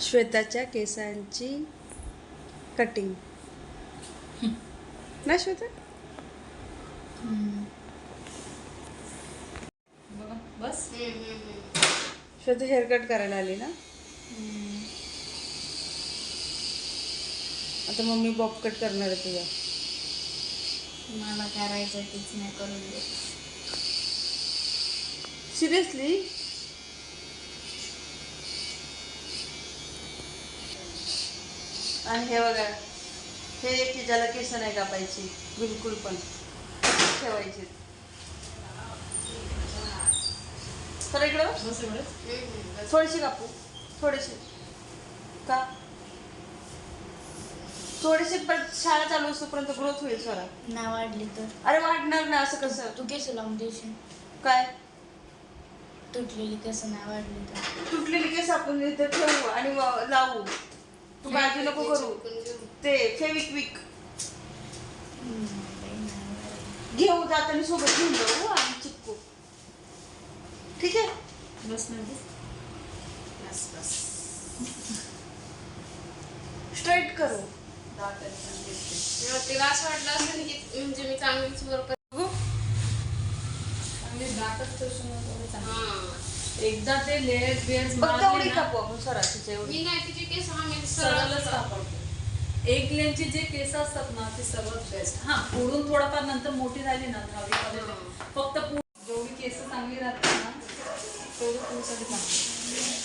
श्वेताच्या केसांची कटिंग ना श्वेता? बस. श्वेता हेअरकट करायला आली ना? आता मम्मी बॉब कट करणार आहे तुझा. मला करायचं तीच नाही करून दे सिरियसली आणि हे बघा हे की ज्याला केस नाही कापायची बिलकुल पण. ठेवायची. तर इकडं. थोडीशी कापू थोडीशी. का? थोडीशी पण शाळा चालू असतोपर्यंत ग्रोथ होईल स्वरा नाही वाढली तर. अरे वाढणार ना असं कसं? तू केस लावून देशील. काय? तुटलेली केस नाही वाढली तर. तुटलेली केस आपण इथे ठेवू आणि लावू. तू काळजी नको करू. ते फेविक्विक घेऊ जाताना सोबत घेऊन जाऊ आणि चिपकू. ठीक आहे? बस नाही बस बस. स्ट्रेट करू. तिला असं वाटलं असेल की म्हणजे मी चांगलीच बरोबर चांगले ना तेवढे चांगले. हा. एकदा ते लेअर्स बिअर्स फक्त एवढी कापू आपण एवढी. मी नाही तिचे केस हा मी सरळच सरळ सापडतो एक लेनची जे केस असतात ना ते सर्वात बेस्ट हा पुढून थोडंफार नंतर मोठी झाली ना दहावी कॉलेजला फक्त पु- जेवढी केस चांगली राहतात ना तेवढी पुढसाठी चांगली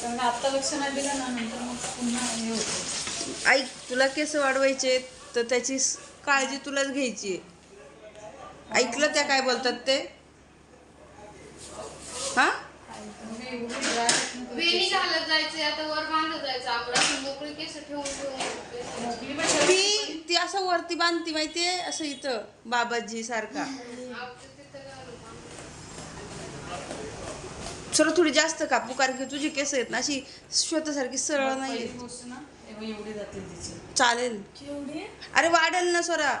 कारण आता लक्ष नाही दिलं ना नंतर मग पुन्हा हे होतं. ऐक तुला केस वाढवायचे तर त्याची स- काळजी तुलाच घ्यायची आहे. ऐकलं त्या काय बोलतात ते हा म्हणजे एवढी dry आहेत ना ते वेणी केस. घालत जायचे आता वर बांधत जायचं आपलं असं मोकळी केस ठेवून ठेवून केस. मोकळी पण ठेवायची ती ती असं वरती बांधती माहितीये असं इथं बाबाजी सारखा. सरळ थोडी जास्त कापू कारण की तुझी केस आहेत ना अशी स्वतःसारखी सरळ नाही चालेल. अरे वाढेल ना स्वरा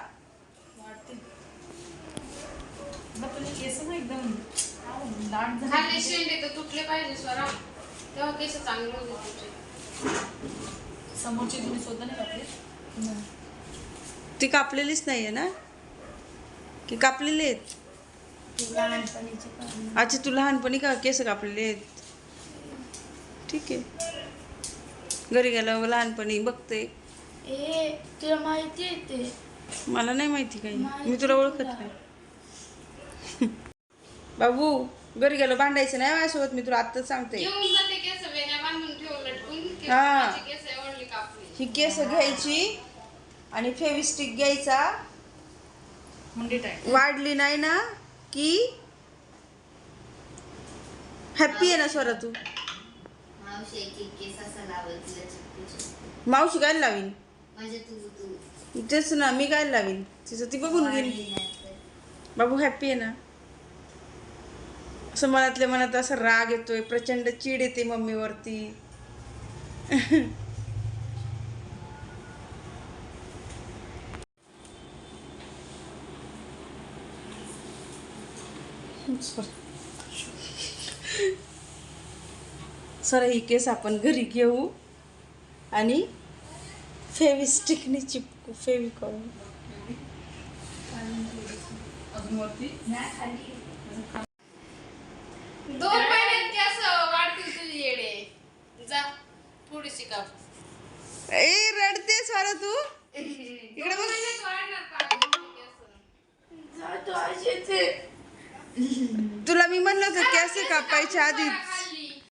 तुटले पाहिजे तेव्हा केस चांगले होते समोरची तुम्ही स्वतः नाही घातली ती कापलेलीच नाहीये ना? की कापलेली आहेत. अच्छा तू लहानपणी का केस कापलेले आहेत? ठीक आहे. घरी गेल्यावर लहानपणी बघते. ए तुला माहिती आहे ते? मला नाही माहिती काही. मी तुला ओळखत. नाही. बाबू घरी गेलो भांडायचं नाही माझ्यासोबत मी तुला आत्ताच सांगते. घेऊन जाते केस वेण्या बांधून ठेव लटकून. केस हा. माझी केस एवढली कापली. ही केस घ्यायची आणि फेविस्टिक घ्यायचा. मुंडी टाईट वाढली नाही ना की हॅप्पी आहे ना स्वरा तू? मावशी काय लावीन? म्हणजे तू तू तेच ना मी काय लावीन? तिचं ती बघून घेईन. बाबू हॅप्पी आहे ना? असं मनातल्या मनात असा राग येतोय प्रचंड चीड येते मम्मीवरती. सर ही केस आपण घरी घेऊ आणि फेविस्टिकने चिपकू अजून वरती दोन महिन्यात केस वाढतील तुझी येडे. जा थोडीशी काप ए रडते स्वरा तू? इकडे बघ. वाढणार तुला मी म्हणलं होतं केस कापायच्या आधी.